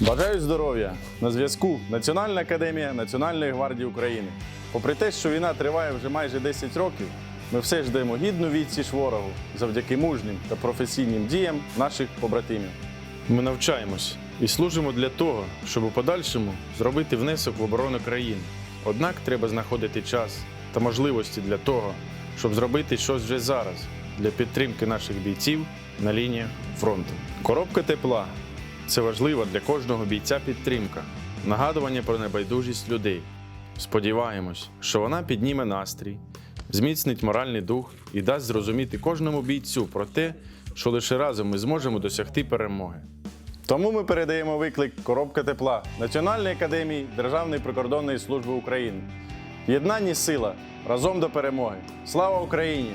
Бажаю здоров'я! На зв'язку Національна академія Національної гвардії України. Попри те, що війна триває вже майже 10 років, ми все ж даємо гідну відсіч ворогу завдяки мужнім та професійним діям наших побратимів. Ми навчаємось і служимо для того, щоб у подальшому зробити внесок в оборону країни. Однак треба знаходити час та можливості для того, щоб зробити щось вже зараз для підтримки наших бійців на лініях фронту. Коробка тепла це важлива для кожного бійця підтримка, нагадування про небайдужість людей. Сподіваємось, що вона підніме настрій, зміцнить моральний дух і дасть зрозуміти кожному бійцю про те, що лише разом ми зможемо досягти перемоги. Тому ми передаємо виклик Коробка тепла Національної академії Державної прикордонної служби України. Єднання сила разом до перемоги. Слава Україні!